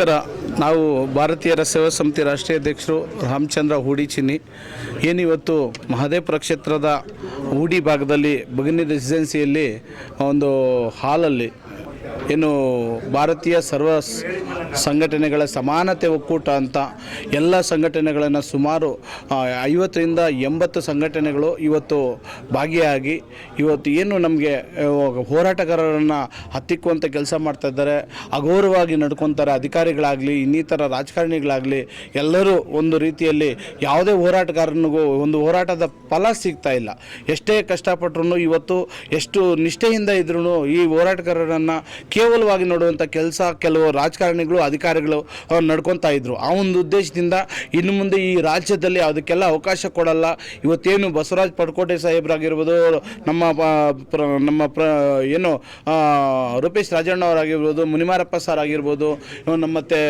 ನಮಸ್ಕಾರ. ನಾವು ಭಾರತೀಯರ ಸೇವಾ ಸಮಿತಿ ರಾಷ್ಟ್ರೀಯ ಅಧ್ಯಕ್ಷರು ರಾಮಚಂದ್ರ ಹೂಡಿ ಚಿನ್ನಿ. ಏನಿವತ್ತು ಮಹದೇವಪುರ ಕ್ಷೇತ್ರದ ಹೂಡಿ ಭಾಗದಲ್ಲಿ ಬಗನಿ ರೆಸಿಡೆನ್ಸಿಯಲ್ಲಿ ಒಂದು ಹಾಲಲ್ಲಿ ಏನು ಭಾರತೀಯ ಸರ್ವ ಸಂಘಟನೆಗಳ ಸಮಾನತೆ ಒಕ್ಕೂಟ ಅಂತ ಎಲ್ಲ ಸಂಘಟನೆಗಳನ್ನು ಸುಮಾರು ಐವತ್ತರಿಂದ ಎಂಬತ್ತು ಸಂಘಟನೆಗಳು ಇವತ್ತು ಭಾಗಿಯಾಗಿ ಇವತ್ತು ಏನು ನಮಗೆ ಹೋರಾಟಗಾರರನ್ನು ಹತ್ತಿಕ್ಕುವಂಥ ಕೆಲಸ ಮಾಡ್ತಾ ಇದ್ದಾರೆ ಅಗೌರವವಾಗಿ ನಡ್ಕೊತಾರೆ ಅಧಿಕಾರಿಗಳಾಗಲಿ, ಇನ್ನಿತರ ರಾಜಕಾರಣಿಗಳಾಗಲಿ, ಎಲ್ಲರೂ ಒಂದು ರೀತಿಯಲ್ಲಿ ಯಾವುದೇ ಹೋರಾಟಗಾರನಿಗೂ ಒಂದು ಹೋರಾಟದ ಫಲ ಸಿಗ್ತಾ ಇಲ್ಲ. ಎಷ್ಟೇ ಕಷ್ಟಪಟ್ಟರು ಇವತ್ತು ಎಷ್ಟು ನಿಷ್ಠೆಯಿಂದ ಇದ್ರೂ ಈ ಹೋರಾಟಗಾರರನ್ನು ಕೇವಲವಾಗಿ ನೋಡುವಂಥ ಕೆಲಸ ಕೆಲವು ರಾಜಕಾರಣಿಗಳು, ಅಧಿಕಾರಿಗಳು ನಡ್ಕೊತಾ ಇದ್ರು. ಆ ಒಂದು ಉದ್ದೇಶದಿಂದ ಇನ್ನು ಮುಂದೆ ಈ ರಾಜ್ಯದಲ್ಲಿ ಅದಕ್ಕೆಲ್ಲ ಅವಕಾಶ ಕೊಡಲ್ಲ. ಇವತ್ತೇನು ಬಸವರಾಜ್ ಪಡ್ಕೋಟೆ ಸಾಹೇಬ್ರಾಗಿರ್ಬೋದು, ನಮ್ಮ ಪ್ರ- ನಮ್ಮ ಪ್ರ, ಏನು ರೂಪೇಶ್ ರಾಜಣ್ಣ ಅವರಾಗಿರ್ಬೋದು, ಮುನಿಮಾರಪ್ಪ ಸರ್ ಆಗಿರ್ಬೋದು ಇವ್ನು ನಮ್ಮ ಮತ್ತೆ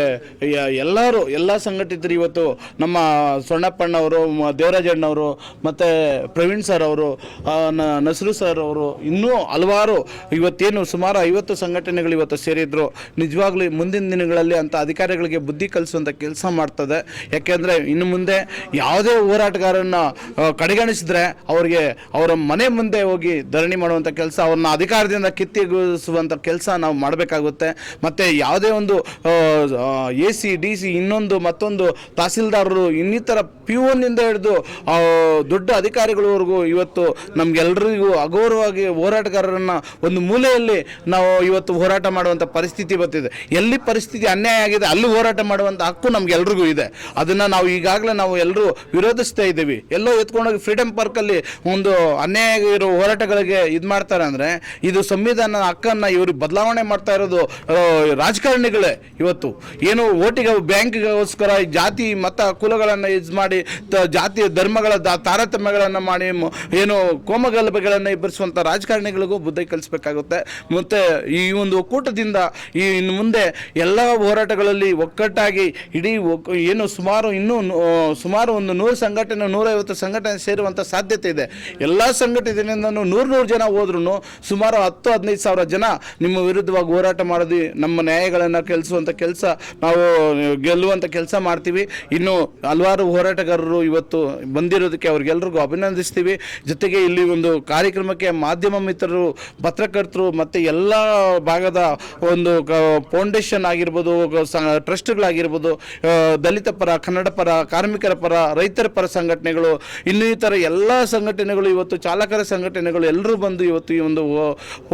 ಯ- ಎಲ್ಲರೂ, ಎಲ್ಲ ಸಂಘಟಿತರು ಇವತ್ತು ನಮ್ಮ ಸೊಣ್ಣಪ್ಪಣ್ಣವರು ದೇವರಾಜಣ್ಣವರು ಮತ್ತು ಪ್ರವೀಣ್ ಸರ್ ಅವರು ನಸರು ಸರ್ ಅವರು ಇನ್ನೂ ಹಲವಾರು ಇವತ್ತೇನು ಸುಮಾರು ಐವತ್ತು ಸಂಘಟನೆಗಳು ಇವತ್ತು ಸೇರಿದ್ರು. ನಿಜವಾಗ್ಲೂ ಮುಂದಿನ ದಿನಗಳಲ್ಲಿ ಅಂತ ಅಧಿಕಾರಿಗಳಿಗೆ ಬುದ್ಧಿ ಕಲಿಸುವಂಥ ಕೆಲಸ ಮಾಡ್ತದೆ. ಯಾಕೆಂದರೆ ಇನ್ನು ಮುಂದೆ ಯಾವುದೇ ಹೋರಾಟಗಾರನ್ನ ಕಡೆಗಣಿಸಿದ್ರೆ ಅವರಿಗೆ ಅವರ ಮನೆ ಮುಂದೆ ಹೋಗಿ ಧರಣಿ ಮಾಡುವಂಥ ಕೆಲಸ, ಅವ್ರನ್ನ ಅಧಿಕಾರದಿಂದ ಕಿತ್ತಿಗಿಸುವಂಥ ಕೆಲಸ ನಾವು ಮಾಡಬೇಕಾಗುತ್ತೆ. ಮತ್ತು ಯಾವುದೇ ಒಂದು ಎ ಸಿ, ಡಿ ಸಿ ಇನ್ನೊಂದು ಮತ್ತೊಂದು ತಹಸೀಲ್ದಾರರು ಇನ್ನಿತರ ಪಿ ಒನ್ನಿಂದ ಹಿಡಿದು ದೊಡ್ಡ ಅಧಿಕಾರಿಗಳವರೆಗೂ ಇವತ್ತು ನಮಗೆಲ್ಲರಿಗೂ ಅಗೌರವವಾಗಿ ಹೋರಾಟಗಾರರನ್ನು ಒಂದು ಮೂಲೆಯಲ್ಲಿ ನಾವು ಇವತ್ತು ಹೋರಾಟ ಮಾಡುವಂಥ ಪರಿಸ್ಥಿತಿ ಬರ್ತಿದೆ. ಎಲ್ಲಿ ಪರಿಸ್ಥಿತಿ ಅನ್ಯಾಯ ಆಗಿದೆ, ಅಲ್ಲಿ ಹೋರಾಟ ಮಾಡುವಂಥ ಹಕ್ಕು ನಮಗೆಲ್ರಿಗೂ ಇದೆ. ಅದನ್ನು ನಾವು ಈಗಾಗಲೇ ನಾವು ಎಲ್ಲರೂ ವಿರೋಧಿಸ್ತಾ ಇದ್ದೀವಿ. ಎಲ್ಲೋ ಎತ್ಕೊಂಡೋಗಿ ಫ್ರೀಡಮ್ ಪಾರ್ಕಲ್ಲಿ ಒಂದು ಅನ್ಯಾಯ ಆಗಿರೋ ಹೋರಾಟಗಳಿಗೆ ಇದು ಮಾಡ್ತಾರೆ ಅಂದರೆ, ಇದು ಸಂವಿಧಾನ ಹಕ್ಕನ್ನು ಇವರು ಬದಲಾವಣೆ ಮಾಡ್ತಾ ಇರೋದು ರಾಜಕಾರಣಿಗಳೇ ಇವತ್ತು. ಏನು ಓಟಿಗೆ, ಬ್ಯಾಂಕ್ಗೋಸ್ಕರ ಜಾತಿ, ಮತ ಕುಲಗಳನ್ನು ಇದು ಮಾಡಿ ಜಾತಿ ಧರ್ಮಗಳ ತಾರತಮ್ಯಗಳನ್ನು ಮಾಡಿ ಏನು ಕೋಮಗಲಭೆಗಳನ್ನು ಇಬ್ಬರಿಸುವಂಥ ರಾಜಕಾರಣಿಗಳಿಗೂ ಬುದ್ಧಿ ಕಲಿಸ್ಬೇಕಾಗುತ್ತೆ. ಮತ್ತು ಈ ಒಂದು ಒಕ್ಕೂಟದಿಂದ ಈ ಇನ್ನು ಮುಂದೆ ಎಲ್ಲ ಹೋರಾಟಗಳಲ್ಲಿ ಒಕ್ಕಟ್ಟಾಗಿ ಇಡೀ ಏನು ಸುಮಾರು ಇನ್ನೂ ಸುಮಾರು ಒಂದು ನೂರು ಸಂಘಟನೆ, ನೂರೈವತ್ತು ಸಂಘಟನೆ ಸೇರುವಂಥ ಸಾಧ್ಯತೆ ಇದೆ. ಎಲ್ಲ ಸಂಘಟನೆಯಿಂದ ನೂರು ನೂರು ಜನ ಹೋದ್ರೂ ಸುಮಾರು ಹತ್ತು, ಹದಿನೈದು ಸಾವಿರ ಜನ ನಿಮ್ಮ ವಿರುದ್ಧವಾಗಿ ಹೋರಾಟ ಮಾಡೋದು ನಮ್ಮ ನ್ಯಾಯಗಳನ್ನು ಕೆಲಸುವಂಥ ಕೆಲಸ ನಾವು ಗೆಲ್ಲುವಂಥ ಕೆಲಸ ಮಾಡ್ತೀವಿ. ಇನ್ನು ಹಲವಾರು ಹೋರಾಟಗಾರರು ಇವತ್ತು ಬಂದಿರೋದಕ್ಕೆ ಅವ್ರಿಗೆಲ್ಲರಿಗೂ ಅಭಿನಂದಿಸ್ತೀವಿ. ಜೊತೆಗೆ ಇಲ್ಲಿ ಒಂದು ಕಾರ್ಯಕ್ರಮಕ್ಕೆ ಮಾಧ್ಯಮ ಮಿತ್ರರು, ಪತ್ರಕರ್ತರು ಮತ್ತು ಎಲ್ಲ ಭಾಗದ ಒಂದು ಫೌಂಡೇಶನ್ ಆಗಿರ್ಬೋದು ಟ್ರಸ್ಟ್ಗಳಾಗಿರ್ಬೋದು ದಲಿತ ಪರ, ಕನ್ನಡ ಪರ, ಕಾರ್ಮಿಕರ ಪರ, ರೈತರ ಪರ ಸಂಘಟನೆಗಳು, ಇನ್ನಿತರ ಎಲ್ಲ ಸಂಘಟನೆಗಳು ಇವತ್ತು, ಚಾಲಕರ ಸಂಘಟನೆಗಳು ಎಲ್ಲರೂ ಬಂದು ಇವತ್ತು ಈ ಒಂದು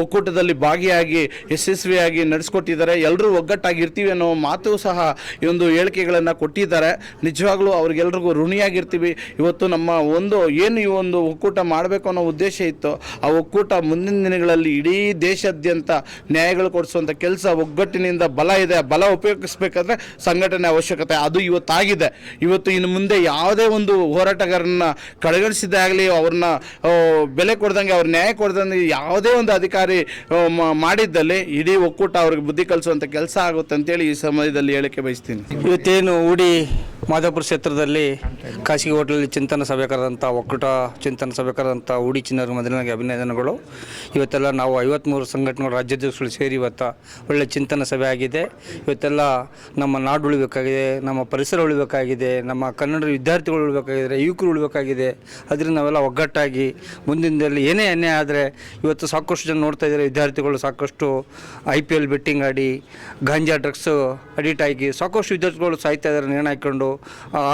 ಒಕ್ಕೂಟದಲ್ಲಿ ಭಾಗಿಯಾಗಿ, ಯಶಸ್ವಿಯಾಗಿ ನಡೆಸ್ಕೊಟ್ಟಿದ್ದಾರೆ. ಎಲ್ಲರೂ ಒಗ್ಗಟ್ಟಾಗಿರ್ತೀವಿ ಅನ್ನೋ ಮಾತು ಸಹ ಈ ಒಂದು ಹೇಳಿಕೆಗಳನ್ನು ಕೊಟ್ಟಿದ್ದಾರೆ. ನಿಜವಾಗ್ಲೂ ಅವ್ರಿಗೆಲ್ರಿಗೂ ಋಣಿಯಾಗಿರ್ತೀವಿ. ಇವತ್ತು ನಮ್ಮ ಒಂದು ಏನು ಈ ಒಂದು ಒಕ್ಕೂಟ ಮಾಡಬೇಕು ಅನ್ನೋ ಉದ್ದೇಶ ಇತ್ತು, ಆ ಒಕ್ಕೂಟ ಮುಂದಿನ ದಿನಗಳಲ್ಲಿ ಇಡೀ ದೇಶಾದ್ಯಂತ ನ್ಯಾಯಗಳು ಕೊಡಿಸುವಂಥ ಕೆಲಸ, ಒಗ್ಗಟ್ಟಿನಿಂದ ಬಲ ಇದೆ, ಬಲ ಉಪಯೋಗಿಸ್ಬೇಕಾದ್ರೆ ಸಂಘಟನೆ ಅವಶ್ಯಕತೆ. ಅದು ಇವತ್ತಾಗಿದೆ. ಇವತ್ತು ಇನ್ನು ಮುಂದೆ ಯಾವುದೇ ಒಂದು ಹೋರಾಟಗಾರನ್ನ ಕಡೆಗಣಿಸಿದ್ದೇ ಆಗಲಿ, ಅವ್ರನ್ನ ಬೆಲೆ ಕೊಡ್ದಂಗೆ, ಅವ್ರ ನ್ಯಾಯ ಕೊಡ್ದಂಗೆ ಯಾವುದೇ ಒಂದು ಅಧಿಕಾರಿ ಮಾಡಿದ್ದಲ್ಲಿ ಇಡೀ ಒಕ್ಕೂಟ ಅವ್ರಿಗೆ ಬುದ್ಧಿ ಕಲಿಸುವಂಥ ಕೆಲಸ ಆಗುತ್ತೆ ಅಂತೇಳಿ ಈ ಸಮಯದಲ್ಲಿ ಹೇಳಿಕೆ ಬಯಸ್ತೀನಿ. ಇವತ್ತೇನು ಊಡಿ ಮಾಧವಪುರ ಕ್ಷೇತ್ರದಲ್ಲಿ ಖಾಸಗಿ ಹೋಟೆಲಲ್ಲಿ ಚಿಂತನ ಸಭೆ ಕರೆದಂಥ ಒಕ್ಕೂಟ, ಚಿಂತನ ಸಭೆ ಕರೆದಂಥ ಉಡಿ ಚಿನ್ನರ ಮೊದಲನಾಗಿ ಅಭಿನಂದನೆಗಳು. ಇವತ್ತೆಲ್ಲ ನಾವು ಐವತ್ತ್ಮೂರು ಸಂಘಟನೆಗಳು ರಾಜ್ಯಾಧ್ಯಕ್ಷಗಳು ಸೇರಿ ಇವತ್ತು ಒಳ್ಳೆ ಚಿಂತನ ಸಭೆ ಆಗಿದೆ. ಇವತ್ತೆಲ್ಲ ನಮ್ಮ ನಾಡು ಉಳಿಬೇಕಾಗಿದೆ, ನಮ್ಮ ಪರಿಸರ ಉಳಿಬೇಕಾಗಿದೆ, ನಮ್ಮ ಕನ್ನಡ ವಿದ್ಯಾರ್ಥಿಗಳು ಉಳಿಬೇಕಾಗಿದೆ ಯುವಕರು ಉಳಿಬೇಕಾಗಿದೆ. ಅದರಿಂದ ನಾವೆಲ್ಲ ಒಗ್ಗಟ್ಟಾಗಿ ಮುಂದಿನ ದಿನದಲ್ಲಿ ಏನೇ ಅನ್ಯಾಯ ಆದರೆ ಇವತ್ತು ಸಾಕಷ್ಟು ಜನ ನೋಡ್ತಾ ಇದ್ದಾರೆ, ವಿದ್ಯಾರ್ಥಿಗಳು ಸಾಕಷ್ಟು ಐ ಪಿ ಎಲ್ ಬೆಟ್ಟಿಂಗ್ ಆಡಿ, ಗಾಂಜಾ ಡ್ರಗ್ಸು ಅಡಿಟ್ ಆಗಿ ಸಾಕಷ್ಟು ವಿದ್ಯಾರ್ಥಿಗಳು ಸಾಯ್ತಾ ಇದ್ದಾರೆ ನೇಣು ಹಾಕ್ಕೊಂಡು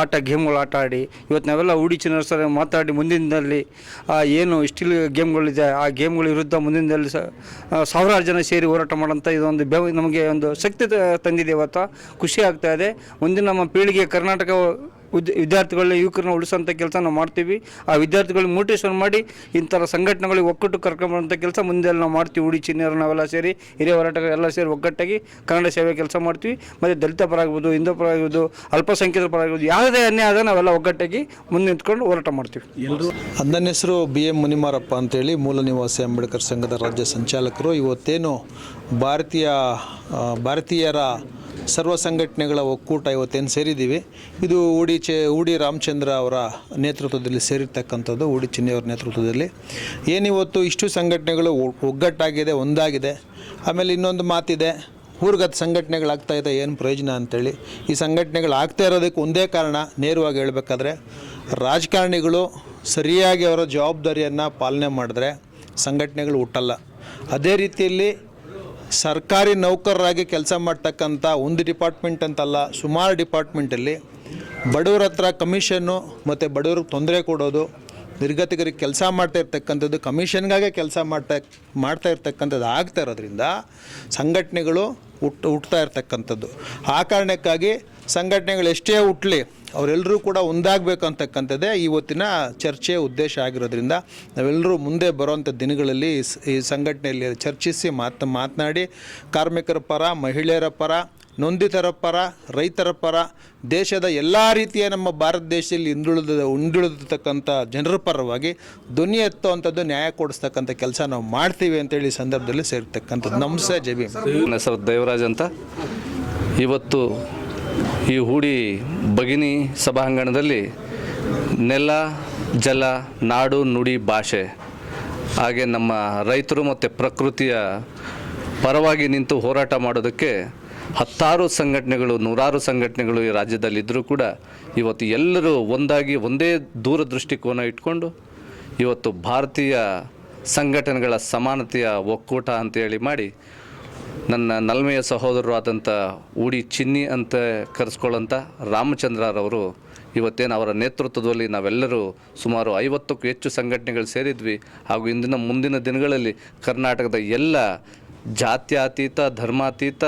ಆಟ ಗೇಮ್ಗಳು ಆಟ ಆಡಿ, ಇವತ್ತು ನಾವೆಲ್ಲ ಹೂಡಿ ಚಿನ್ನರ ಸರ್ ಮಾತಾಡಿ ಮುಂದಿನದಲ್ಲಿ ಏನು ಸ್ಟಿಲ್ ಗೇಮ್ಗಳಿದೆ, ಆ ಗೇಮ್ಗಳ ವಿರುದ್ಧ ಮುಂದಿನದಲ್ಲಿ ದಿನದಲ್ಲಿ ಸಾವಿರಾರು ಜನ ಸೇರಿ ಹೋರಾಟ ಮಾಡೋಂಥ ಇದೊಂದು ಬೆವ, ನಮಗೆ ಒಂದು ಶಕ್ತಿ ತಂದಿದೆ ಇವತ್ತು. ಖುಷಿ ಆಗ್ತಾ ಇದೆ. ಮುಂದಿನ ನಮ್ಮ ಪೀಳಿಗೆ ಕರ್ನಾಟಕ ಉದ್- ವಿದ್ಯಾರ್ಥಿಗಳನ್ನ ಯುವಕರನ್ನ ಉಳಿಸುವಂಥ ಕೆಲಸ ನಾವು ಮಾಡ್ತೀವಿ. ಆ ವಿದ್ಯಾರ್ಥಿಗಳಿಗೆ ಮೋಟಿವೇಶನ್ ಮಾಡಿ ಇಂಥ ಸಂಘಟನೆಗಳಿಗೆ ಒಕ್ಕಟ್ಟು ಕರ್ಕೊಂಬಂಥ ಕೆಲಸ ಮುಂದೆ ನಾವು ಮಾಡ್ತೀವಿ. ಉಡಿ ಚಿನ್ನರು ನಾವೆಲ್ಲ ಸೇರಿ ಹಿರಿಯ ಹೋರಾಟಗಾರ ಎಲ್ಲ ಸೇರಿ ಒಗ್ಗಟ್ಟಾಗಿ ಕನ್ನಡ ಸೇವೆ ಕೆಲಸ ಮಾಡ್ತೀವಿ. ಮತ್ತು ದಲಿತ ಪರ ಆಗ್ಬೋದು ಹಿಂದೂ ಪರ ಆಗ್ಬೋದು ಅಲ್ಪಸಂಖ್ಯಾತರ ಪರ ಆಗ್ಬೋದು ಯಾವುದೇ ಅನ್ಯಾಯ ಆದ ನಾವೆಲ್ಲ ಒಗ್ಗಟ್ಟಾಗಿ ಮುಂದೆ ನಿಂತ್ಕೊಂಡು ಹೋರಾಟ ಮಾಡ್ತೀವಿ. ಎಲ್ಲರೂ ಅಂದನ ಹೆಸರು ಬಿ ಎಂ ಮುನಿಮಾರಪ್ಪ ಅಂತೇಳಿ ಮೂಲ ನಿವಾಸಿ ಅಂಬೇಡ್ಕರ್ ಸಂಘದ ರಾಜ್ಯ ಸಂಚಾಲಕರು. ಇವತ್ತೇನು ಭಾರತೀಯ ಭಾರತೀಯರ ಸರ್ವ ಸಂಘಟನೆಗಳ ಒಕ್ಕೂಟ ಇವತ್ತೇನು ಸೇರಿದ್ದೀವಿ. ಇದು ಉಡಿ ಚೆ, ಉಡಿ ರಾಮಚಂದ್ರ ಅವರ ನೇತೃತ್ವದಲ್ಲಿ ಸೇರಿರ್ತಕ್ಕಂಥದ್ದು, ಉಡಿ ಚಿನ್ನಿಯವರ ನೇತೃತ್ವದಲ್ಲಿ. ಏನಿವತ್ತು ಇಷ್ಟು ಸಂಘಟನೆಗಳು ಒಗ್ಗಟ್ಟಾಗಿದೆ, ಒಂದಾಗಿದೆ. ಆಮೇಲೆ ಇನ್ನೊಂದು ಮಾತಿದೆ, ಊರ್ಗತ್ ಸಂಘಟನೆಗಳಾಗ್ತಾ ಇದೆ, ಏನು ಪ್ರಯೋಜನ ಅಂತೇಳಿ. ಈ ಸಂಘಟನೆಗಳು ಆಗ್ತಾ ಇರೋದಕ್ಕೆ ಒಂದೇ ಕಾರಣ, ನೇರವಾಗಿ ಹೇಳಬೇಕಾದ್ರೆ, ರಾಜಕಾರಣಿಗಳು ಸರಿಯಾಗಿ ಅವರ ಜವಾಬ್ದಾರಿಯನ್ನು ಪಾಲನೆ ಮಾಡಿದ್ರೆ ಸಂಘಟನೆಗಳು ಹುಟ್ಟಲ್ಲ. ಅದೇ ರೀತಿಯಲ್ಲಿ ಸರ್ಕಾರಿ ನೌಕರರಾಗಿ ಕೆಲಸ ಮಾಡ್ತಕ್ಕಂಥ ಒಂದು ಡಿಪಾರ್ಟ್ಮೆಂಟ್ ಅಂತಲ್ಲ, ಸುಮಾರು ಡಿಪಾರ್ಟ್ಮೆಂಟಲ್ಲಿ ಬಡವ್ರ ಹತ್ರ ಕಮಿಷನ್ನು ಮತ್ತು ಬಡವ್ರಿಗೆ ತೊಂದರೆ ಕೊಡೋದು, ನಿರ್ಗತಿಕರಿಗೆ ಕೆಲಸ ಮಾಡ್ತಾ ಇರ್ತಕ್ಕಂಥದ್ದು ಕಮಿಷನ್ಗಾಗೆ ಕೆಲಸ ಮಾಡ್ತಾ ಮಾಡ್ತಾ ಇರ್ತಕ್ಕಂಥದ್ದು ಆಗ್ತಾ ಇರೋದ್ರಿಂದ ಸಂಘಟನೆಗಳು ಹುಟ್ಟು ಹುಟ್ತಾ ಇರ್ತಕ್ಕಂಥದ್ದು. ಆ ಕಾರಣಕ್ಕಾಗಿ ಸಂಘಟನೆಗಳು ಎಷ್ಟೇ ಹುಟ್ಟಲಿ ಅವರೆಲ್ಲರೂ ಕೂಡ ಒಂದಾಗಬೇಕು ಅಂತಕ್ಕಂಥದ್ದೇ ಇವತ್ತಿನ ಚರ್ಚೆಯ ಉದ್ದೇಶ ಆಗಿರೋದ್ರಿಂದ ನಾವೆಲ್ಲರೂ ಮುಂದೆ ಬರುವಂಥ ದಿನಗಳಲ್ಲಿ ಈ ಸಂಘಟನೆಯಲ್ಲಿ ಚರ್ಚಿಸಿ ಮಾತು, ಮಾತನಾಡಿ ಕಾರ್ಮಿಕರ ಪರ, ಮಹಿಳೆಯರ ಪರ, ನೊಂದಿತರ ಪರ, ರೈತರ ಪರ, ದೇಶದ ಎಲ್ಲ ರೀತಿಯ ನಮ್ಮ ಭಾರತ ದೇಶದಲ್ಲಿ ಹಿಂದುಳಿದ ಹಿಂದುಳಿದಿರ್ತಕ್ಕಂಥ ಜನರ ಪರವಾಗಿ ಧ್ವನಿ ಎತ್ತುವಂಥದ್ದು ನ್ಯಾಯ ಕೊಡಿಸ್ತಕ್ಕಂಥ ಕೆಲಸ ನಾವು ಮಾಡ್ತೀವಿ ಅಂತೇಳಿ ಸಂದರ್ಭದಲ್ಲಿ ಸೇರ್ತಕ್ಕಂಥದ್ದು. ನಮಸ್ತೆ ಜಬಿ ಹೆಸರು ದೇವರಾಜ್ ಅಂತ. ಇವತ್ತು ಈ ಹೂಡಿ ಭಗಿನಿ ಸಭಾಂಗಣದಲ್ಲಿ ನೆಲ, ಜಲ, ನಾಡು, ನುಡಿ ಭಾಷೆ, ಹಾಗೆ ನಮ್ಮ ರೈತರು ಮತ್ತು ಪ್ರಕೃತಿಯ ಪರವಾಗಿ ನಿಂತು ಹೋರಾಟ ಮಾಡೋದಕ್ಕೆ ಹತ್ತಾರು ಸಂಘಟನೆಗಳು, ನೂರಾರು ಸಂಘಟನೆಗಳು ಈ ರಾಜ್ಯದಲ್ಲಿದ್ದರೂ ಕೂಡ ಇವತ್ತು ಎಲ್ಲರೂ ಒಂದಾಗಿ ಒಂದೇ ದೂರದೃಷ್ಟಿಕೋನ ಇಟ್ಕೊಂಡು ಇವತ್ತು ಭಾರತೀಯ ಸಂಘಟನೆಗಳ ಸಮಾನತೆಯ ಒಕ್ಕೂಟ ಅಂತೇಳಿ ಮಾಡಿ ನನ್ನ ನಲ್ಮೆಯ ಸಹೋದರರು ಆದಂಥ ಉಡಿ ಚಿನ್ನಿ ಅಂತ ಕರೆಸ್ಕೊಳ್ಳೋಂಥ ರಾಮಚಂದ್ರರವರು ಇವತ್ತೇನು ಅವರ ನೇತೃತ್ವದಲ್ಲಿ ನಾವೆಲ್ಲರೂ ಸುಮಾರು ಐವತ್ತಕ್ಕೂ ಹೆಚ್ಚು ಸಂಘಟನೆಗಳು ಸೇರಿದ್ವಿ. ಹಾಗೂ ಇಂದಿನ ಮುಂದಿನ ದಿನಗಳಲ್ಲಿ ಕರ್ನಾಟಕದ ಎಲ್ಲ ಜಾತ್ಯಾತೀತ, ಧರ್ಮಾತೀತ,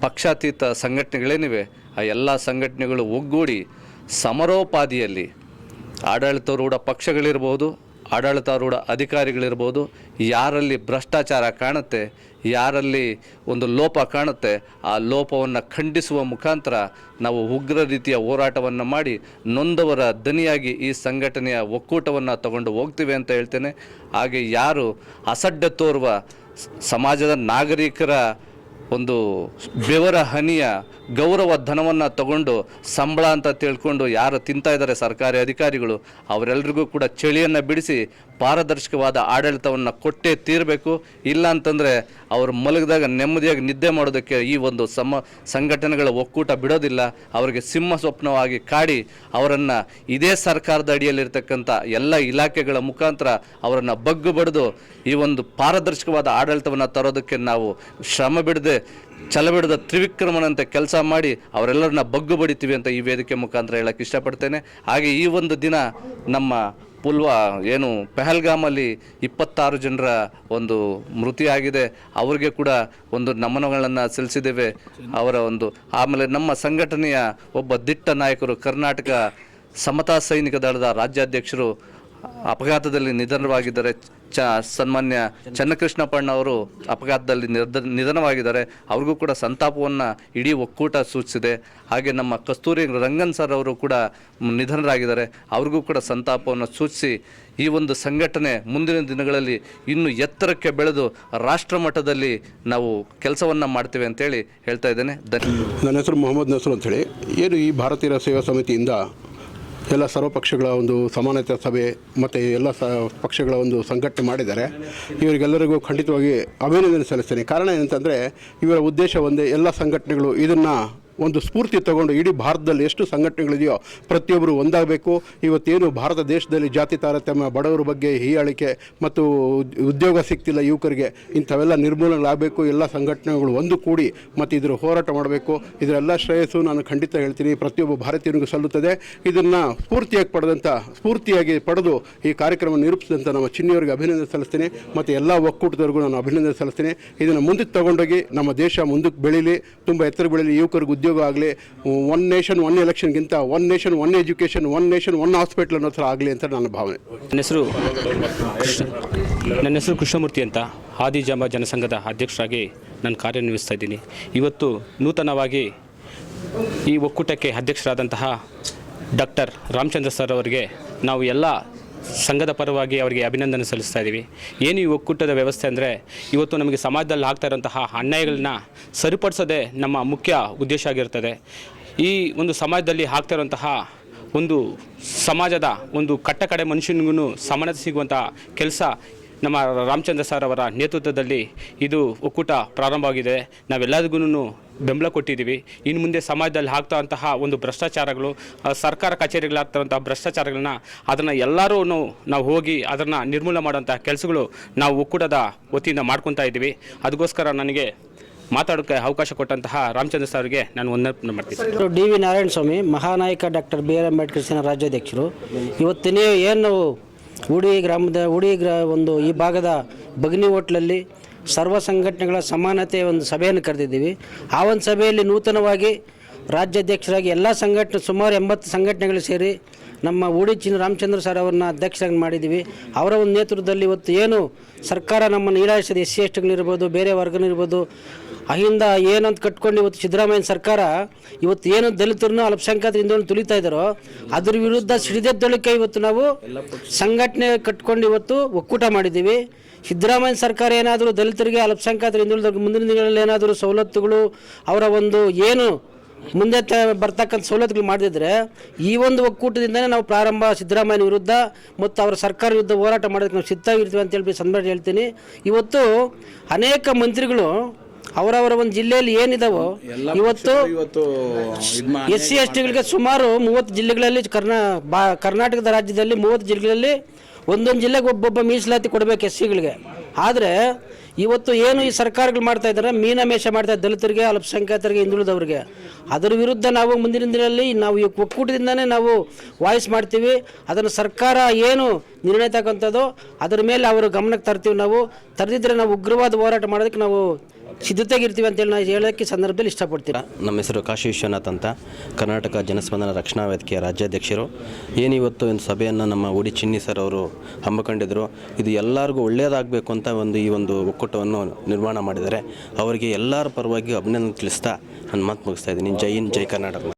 ಪಕ್ಷಾತೀತ ಸಂಘಟನೆಗಳೇನಿವೆ, ಆ ಎಲ್ಲ ಸಂಘಟನೆಗಳು ಒಗ್ಗೂಡಿ ಸಮರೋಪಾದಿಯಲ್ಲಿ ಆಡಳಿತಾರೂಢ ಪಕ್ಷಗಳಿರ್ಬೋದು, ಆಡಳಿತಾರೂಢ ಅಧಿಕಾರಿಗಳಿರ್ಬೋದು, ಯಾರಲ್ಲಿ ಭ್ರಷ್ಟಾಚಾರ ಕಾಣುತ್ತೆ ಯಾರಲ್ಲಿ ಒಂದು ಲೋಪ ಕಾಣುತ್ತೆ, ಆ ಲೋಪವನ್ನು ಖಂಡಿಸುವ ಮುಖಾಂತರ ನಾವು ಉಗ್ರ ರೀತಿಯ ಹೋರಾಟವನ್ನು ಮಾಡಿ ನೊಂದವರ ದನಿಯಾಗಿ ಈ ಸಂಘಟನೆಯ ಒಕ್ಕೂಟವನ್ನು ತಗೊಂಡು ಹೋಗ್ತೀವಿ ಅಂತ ಹೇಳ್ತೇನೆ. ಹಾಗೆ ಯಾರು ಅಸಡ್ಡೆ ತೋರುವ ಸಮಾಜದ ನಾಗರಿಕರ ಒಂದು ಬೆವರ ಹನಿಯ ಗೌರವ ಧನವನ್ನು ತಗೊಂಡು ಸಂಬಳ ಅಂತ ತಿಳ್ಕೊಂಡು ಯಾರು ತಿಂತಾ ಇದ್ದಾರೆ ಸರ್ಕಾರಿ ಅಧಿಕಾರಿಗಳು ಅವರೆಲ್ಲರಿಗೂ ಕೂಡ ಚಳಿಯನ್ನು ಬಿಡಿಸಿ ಪಾರದರ್ಶಕವಾದ ಆಡಳಿತವನ್ನು ಕೊಟ್ಟೇ ತೀರಬೇಕು. ಇಲ್ಲ ಅಂತಂದರೆ ಅವರು ಮಲಗಿದಾಗ ನೆಮ್ಮದಿಯಾಗಿ ನಿದ್ದೆ ಮಾಡೋದಕ್ಕೆ ಈ ಒಂದು ಸಮ ಸಂಘಟನೆಗಳ ಒಕ್ಕೂಟ ಬಿಡೋದಿಲ್ಲ. ಅವರಿಗೆ ಸಿಂಹ ಸ್ವಪ್ನವಾಗಿ ಕಾಡಿ ಅವರನ್ನು ಇದೇ ಸರ್ಕಾರದ ಅಡಿಯಲ್ಲಿರ್ತಕ್ಕಂಥ ಎಲ್ಲ ಇಲಾಖೆಗಳ ಮುಖಾಂತರ ಅವರನ್ನು ಬಗ್ಗು ಬಡಿದು ಈ ಒಂದು ಪಾರದರ್ಶಕವಾದ ಆಡಳಿತವನ್ನು ತರೋದಕ್ಕೆ ನಾವು ಶ್ರಮ ಬಿಡದೆ, ಛಲ ಬಿಡದ ತ್ರಿವಿಕ್ರಮನಂತೆ ಕೆಲಸ ಮಾಡಿ ಅವರೆಲ್ಲರನ್ನ ಬಗ್ಗು ಬಡಿತೀವಿ ಅಂತ ಈ ವೇದಿಕೆ ಮುಖಾಂತರ ಹೇಳಕ್ಕೆ ಇಷ್ಟಪಡ್ತೇನೆ. ಹಾಗೆ ಈ ಒಂದು ದಿನ ನಮ್ಮ ಪುಲ್ವಾ ಏನು ಪೆಹಲ್ಗಾಮಲ್ಲಿ ಇಪ್ಪತ್ತಾರು ಜನರ ಒಂದು ಮೃತಿಯಾಗಿದೆ. ಅವರಿಗೆ ಕೂಡ ಒಂದು ನಮನಗಳನ್ನು ಸಲ್ಲಿಸಿದ್ದೇವೆ. ಅವರ ಒಂದು ಆಮೇಲೆ ನಮ್ಮ ಸಂಘಟನೆಯ ಒಬ್ಬ ದಿಟ್ಟ ನಾಯಕರು ಕರ್ನಾಟಕ ಸಮತಾ ಸೈನಿಕ ದಳದ ರಾಜ್ಯಾಧ್ಯಕ್ಷರು ಅಪಘಾತದಲ್ಲಿ ನಿಧನವಾಗಿದ್ದಾರೆ ಚ ಸನ್ಮಾನ್ಯ ಚನ್ನಕೃಷ್ಣಪ್ಪಣ್ಣ ಅವರು ಅಪಘಾತದಲ್ಲಿ ನಿರ್ಧ, ನಿಧನವಾಗಿದ್ದಾರೆ. ಅವ್ರಿಗೂ ಕೂಡ ಸಂತಾಪವನ್ನು ಇಡೀ ಒಕ್ಕೂಟ ಸೂಚಿಸಿದೆ. ಹಾಗೆ ನಮ್ಮ ಕಸ್ತೂರಿ ರಂಗನ್ ಸರ್ ಅವರು ಕೂಡ ನಿಧನರಾಗಿದ್ದಾರೆ. ಅವ್ರಿಗೂ ಕೂಡ ಸಂತಾಪವನ್ನು ಸೂಚಿಸಿ ಈ ಒಂದು ಸಂಘಟನೆ ಮುಂದಿನ ದಿನಗಳಲ್ಲಿ ಇನ್ನು ಎತ್ತರಕ್ಕೆ ಬೆಳೆದು ರಾಷ್ಟ್ರ ಮಟ್ಟದಲ್ಲಿ ನಾವು ಕೆಲಸವನ್ನು ಮಾಡ್ತೇವೆ ಅಂತೇಳಿ ಹೇಳ್ತಾ ಇದ್ದೇನೆ. ನನ್ನ ಹೆಸರು ಮೊಹಮ್ಮದ್ ನಸರು ಅಂತೇಳಿ. ಏನು ಈ ಭಾರತೀಯ ಸೇವಾ ಸಮಿತಿಯಿಂದ ಎಲ್ಲ ಸರ್ವಪಕ್ಷಗಳ ಒಂದು ಸಮಾನತೆ ಸಭೆ ಮತ್ತು ಎಲ್ಲ ಸ ಪಕ್ಷಗಳ ಒಂದು ಸಂಘಟನೆ ಮಾಡಿದ್ದಾರೆ. ಇವರಿಗೆಲ್ಲರಿಗೂ ಖಂಡಿತವಾಗಿ ಅಭಿನಂದನೆ ಸಲ್ಲಿಸ್ತೇನೆ. ಕಾರಣ ಏನಂತಂದರೆ, ಇವರ ಉದ್ದೇಶ ಒಂದೇ, ಎಲ್ಲ ಸಂಘಟನೆಗಳು ಇದನ್ನು ಒಂದು ಸ್ಫೂರ್ತಿ ತಗೊಂಡು ಇಡೀ ಭಾರತದಲ್ಲಿ ಎಷ್ಟು ಸಂಘಟನೆಗಳಿದೆಯೋ ಪ್ರತಿಯೊಬ್ಬರು ಒಂದಾಗಬೇಕು. ಇವತ್ತೇನು ಭಾರತ ದೇಶದಲ್ಲಿ ಜಾತಿ ತಾರತಮ್ಯ, ಬಡವರ ಬಗ್ಗೆ ಹೀಯಾಳಿಕೆ ಮತ್ತು ಉದ್- ಉದ್ಯೋಗ ಸಿಗ್ತಿಲ್ಲ ಯುವಕರಿಗೆ, ಇಂಥವೆಲ್ಲ ನಿರ್ಮೂಲನೆಗಳಾಗಬೇಕು. ಎಲ್ಲ ಸಂಘಟನೆಗಳು ಒಂದು ಕೂಡಿ ಮತ್ತು ಇದರ ಹೋರಾಟ ಮಾಡಬೇಕು. ಇದರೆಲ್ಲ ಶ್ರೇಯಸ್ಸು ನಾನು ಖಂಡಿತ ಹೇಳ್ತೀನಿ. ಪ್ರತಿಯೊಬ್ಬ ಭಾರತೀಯನಿಗೂ ಸಲ್ಲುತ್ತದೆ. ಇದನ್ನು ಸ್ಫೂರ್ತಿಯಾಗಿ ಪಡೆದಂಥ ಸ್ಫೂರ್ತಿಯಾಗಿ ಪಡೆದು ಈ ಕಾರ್ಯಕ್ರಮ ನಿರೂಪಿಸಿದಂಥ ನಮ್ಮ ಚಿನ್ನಿಯವರಿಗೆ ಅಭಿನಂದನೆ ಸಲ್ಲಿಸ್ತೀನಿ. ಮತ್ತು ಎಲ್ಲ ಒಕ್ಕೂಟದವರಿಗೂ ನಾನು ಅಭಿನಂದನೆ ಸಲ್ಲಿಸ್ತೀನಿ. ಇದನ್ನು ಮುಂದಕ್ಕೆ ತಗೊಂಡೋಗಿ ನಮ್ಮ ದೇಶ ಮುಂದಕ್ಕೆ ಬೆಳೀಲಿ. ತುಂಬ ಎತ್ತರ ಬೆಳೀಲಿ ಯುವಕರಿಗೆ ಆಗಲಿ one nation one ಎಲೆಕ್ಷನ್ಗಿಂತ one nation one education one nation one hospital ಅನ್ನೋ ಥರ ಆಗಲಿ ಅಂತ ನನ್ನ ಭಾವನೆ. ನನ್ನ ಹೆಸರು ನನ್ನ ಹೆಸರು ಕೃಷ್ಣಮೂರ್ತಿ ಅಂತ ಆದಿಜಾಂಬ ಜನಸಂಘದ ಅಧ್ಯಕ್ಷರಾಗಿ ನಾನು ಕಾರ್ಯನಿರ್ವಹಿಸ್ತಾ ಇದ್ದೀನಿ. ಇವತ್ತು ನೂತನವಾಗಿ ಈ ಒಕ್ಕೂಟಕ್ಕೆ ಅಧ್ಯಕ್ಷರಾದಂತಹ ಡಾಕ್ಟರ್ ರಾಮಚಂದ್ರ ಸರ್ ಅವರಿಗೆ ನಾವು ಎಲ್ಲ ಸಂಘದ ಪರವಾಗಿ ಅವರಿಗೆ ಅಭಿನಂದನೆ ಸಲ್ಲಿಸ್ತಾ ಇದ್ದೀವಿ. ಏನು ಈ ಒಕ್ಕೂಟದ ವ್ಯವಸ್ಥೆ ಅಂದರೆ ಇವತ್ತು ನಮಗೆ ಸಮಾಜದಲ್ಲಿ ಆಗ್ತಾ ಇರುವಂತಹ ಅನ್ಯಾಯಗಳನ್ನ ಸರಿಪಡಿಸೋದೇ ನಮ್ಮ ಮುಖ್ಯ ಉದ್ದೇಶ ಆಗಿರ್ತದೆ. ಈ ಒಂದು ಸಮಾಜದಲ್ಲಿ ಆಗ್ತಾ ಇರುವಂತಹ ಒಂದು ಸಮಾಜದ ಒಂದು ಕಟ್ಟ ಕಡೆ ಮನುಷ್ಯನಿಗೂ ಸಮಾನತೆ ಸಿಗುವಂಥ ಕೆಲಸ ನಮ್ಮ ರಾಮಚಂದ್ರ ಸರ್ ಅವರ ನೇತೃತ್ವದಲ್ಲಿ ಇದು ಒಕ್ಕೂಟ ಪ್ರಾರಂಭವಾಗಿದೆ ನಾವೆಲ್ಲರಿಗೂ ಬೆಂಬಲ ಕೊಟ್ಟಿದ್ದೀವಿ. ಇನ್ನು ಮುಂದೆ ಸಮಾಜದಲ್ಲಿ ಆಗ್ತಾ ಅಂತಹ ಒಂದು ಭ್ರಷ್ಟಾಚಾರಗಳು ಸರ್ಕಾರ ಕಚೇರಿಗಳಾಗ್ತಾರಂತಹ ಭ್ರಷ್ಟಾಚಾರಗಳನ್ನ ಅದನ್ನು ಎಲ್ಲರೂ ನಾವು ಹೋಗಿ ಅದನ್ನು ನಿರ್ಮೂಲನೆ ಮಾಡೋಂಥ ಕೆಲಸಗಳು ನಾವು ಒಕ್ಕೂಟದ ವತಿಯಿಂದ ಮಾಡ್ಕೊತಾ ಇದ್ದೀವಿ. ಅದಕ್ಕೋಸ್ಕರ ನನಗೆ ಮಾತಾಡೋಕ್ಕೆ ಅವಕಾಶ ಕೊಟ್ಟಂತಹ ರಾಮಚಂದ್ರ ಸರ್ಗೆ ನಾನು ವಂದನೆ ಮಾಡ್ತೀನಿ. D V Narayana Swamy Mahanayaka doctor B R Ambedkar Sena ರಾಜ್ಯಾಧ್ಯಕ್ಷರು. ಇವತ್ತಿನ ಏನು ಉಡಿ ಗ್ರಾಮದ ಉಡಿ ಗ್ರಾ ಒಂದು ಈ ಭಾಗದ ಬಗ್ನಿ ಹೋಟ್ಲಲ್ಲಿ ಸರ್ವ ಸಂಘಟನೆಗಳ ಸಮಾನತೆ ಒಂದು ಸಭೆಯನ್ನು ಕರೆದಿದ್ದೀವಿ. ಆ ಒಂದು ಸಭೆಯಲ್ಲಿ ನೂತನವಾಗಿ ರಾಜ್ಯಾಧ್ಯಕ್ಷರಾಗಿ ಎಲ್ಲ ಸಂಘಟನೆ ಸುಮಾರು ಎಂಬತ್ತು ಸಂಘಟನೆಗಳು ಸೇರಿ ನಮ್ಮ ಉಡಿಚಿನ ರಾಮಚಂದ್ರ ಸರ್ ಅವರನ್ನ ಅಧ್ಯಕ್ಷರಾಗಿ ಮಾಡಿದ್ದೀವಿ. ಅವರ ಒಂದು ನೇತೃತ್ವದಲ್ಲಿ ಇವತ್ತು ಏನು ಸರ್ಕಾರ ನಮ್ಮನ್ನು ಈಡಾಯಿಸಿದ, ಎಸ್ ಸಿ ಎಸ್ ಟಿಗಳಿರ್ಬೋದು ಬೇರೆ ವರ್ಗನಿರ್ಬೋದು ಅಹಿಂದ ಏನಂತ ಕಟ್ಕೊಂಡು ಇವತ್ತು ಸಿದ್ದರಾಮಯ್ಯ ಸರ್ಕಾರ ಇವತ್ತು ಏನು ದಲಿತರನ್ನು ಅಲ್ಪಸಂಖ್ಯಾತರ ಹಿಂದೂ ತುಳಿತಾ ಇದ್ದಾರೋ, ಅದ್ರ ವಿರುದ್ಧ ಸಿಡಿದೆದ್ದೊಳಕ್ಕೆ ಇವತ್ತು ನಾವು ಸಂಘಟನೆ ಕಟ್ಕೊಂಡು ಇವತ್ತು ಒಕ್ಕೂಟ ಮಾಡಿದ್ದೀವಿ. ಸಿದ್ದರಾಮಯ್ಯ ಸರ್ಕಾರ ಏನಾದರೂ ದಲಿತರಿಗೆ ಅಲ್ಪಸಂಖ್ಯಾತರು ಹಿಂದುಳಿದ ಮುಂದಿನ ದಿನಗಳಲ್ಲಿ ಏನಾದರೂ ಸವಲತ್ತುಗಳು ಅವರ ಒಂದು ಏನು ಮುಂದೆ ತ ಬರ್ತಕ್ಕಂಥ ಸವಲತ್ತುಗಳು ಮಾಡದಿದ್ರೆ ಈ ಒಂದು ಒಕ್ಕೂಟದಿಂದನೇ ನಾವು ಪ್ರಾರಂಭ ಸಿದ್ದರಾಮಯ್ಯನ ವಿರುದ್ಧ ಮತ್ತು ಅವರ ಸರ್ಕಾರ ವಿರುದ್ಧ ಹೋರಾಟ ಮಾಡೋದಕ್ಕೆ ನಾವು ಸಿದ್ಧವಾಗಿರ್ತೀವಿ ಅಂತ ಹೇಳಿ ಸಂದರ್ಭ ಹೇಳ್ತೀನಿ. ಇವತ್ತು ಅನೇಕ ಮಂತ್ರಿಗಳು ಅವರವರ ಒಂದು ಜಿಲ್ಲೆಯಲ್ಲಿ ಏನಿದಾವೋ ಇವತ್ತು ಇವತ್ತು ಎಸ್ ಸಿ ಎಸ್ ಟಿಗಳಿಗೆ ಸುಮಾರು ಮೂವತ್ತು ಜಿಲ್ಲೆಗಳಲ್ಲಿ ಕರ್ನಾ ಬಾ ಕರ್ನಾಟಕದ ರಾಜ್ಯದಲ್ಲಿ ಮೂವತ್ತು ಜಿಲ್ಲೆಗಳಲ್ಲಿ ಒಂದೊಂದು ಜಿಲ್ಲೆಗೆ ಒಬ್ಬೊಬ್ಬ ಮೀಸಲಾತಿ ಕೊಡಬೇಕು ಎಸ್ ಸಿಗಳಿಗೆ ಆದರೆ ಇವತ್ತು ಏನು ಈ ಸರ್ಕಾರಗಳು ಮಾಡ್ತಾ ಇದ್ದಾರೆ ಮೀನಮೇಷ ಮಾಡ್ತಾ ದಲಿತರಿಗೆ, ಅಲ್ಪಸಂಖ್ಯಾತರಿಗೆ, ಹಿಂದುಳಿದವ್ರಿಗೆ. ಅದರ ವಿರುದ್ಧ ನಾವು ಮುಂದಿನ ದಿನದಲ್ಲಿ ನಾವು ಈ ಒಕ್ಕೂಟದಿಂದನೇ ನಾವು ವಾಯ್ಸ್ ಮಾಡ್ತೀವಿ. ಅದನ್ನು ಸರ್ಕಾರ ಏನು ನಿರ್ಣಯ ತಗೊಂಥದ್ದು ಅದರ ಮೇಲೆ ಅವರು ಗಮನಕ್ಕೆ ತರ್ತೀವಿ ನಾವು. ತರದಿದ್ದರೆ ನಾವು ಉಗ್ರವಾದ ಹೋರಾಟ ಮಾಡೋದಕ್ಕೆ ನಾವು ಸಿದ್ಧತೆಗಿರ್ತೀವಿ ಅಂತೇಳಿ ನಾವು ಹೇಳೋಕ್ಕೆ ಸಂದರ್ಭದಲ್ಲಿ ಇಷ್ಟಪಡ್ತೀರಾ ನಮ್ಮ ಹೆಸರು ಕಾಶಿ ವಿಶ್ವನಾಥ್ ಅಂತ. ಕರ್ನಾಟಕ ಜನಸ್ಪಂದನ ರಕ್ಷಣಾ ವೇದಿಕೆಯ ರಾಜ್ಯಾಧ್ಯಕ್ಷರು. ಏನಿವತ್ತು ಒಂದು ಸಭೆಯನ್ನು ನಮ್ಮ ಉಡಿ ಚಿನ್ನಿ ಸರ್ ಅವರು ಹಮ್ಮಿಕೊಂಡಿದ್ದರು ಇದು ಎಲ್ಲರಿಗೂ ಒಳ್ಳೆಯದಾಗಬೇಕು ಅಂತ ಒಂದು ಈ ಒಂದು ಒಕ್ಕೂಟವನ್ನು ನಿರ್ಮಾಣ ಮಾಡಿದ್ದಾರೆ. ಅವರಿಗೆ ಎಲ್ಲರ ಪರವಾಗಿ ಅಭಿನಂದನೆ ತಿಳಿಸ್ತಾ ನಾನು ಮಾತು ಮುಗಿಸ್ತಾ ಇದ್ದೀನಿ. ಜೈ ಹಿಂದ್, ಜೈ ಕರ್ನಾಟಕ.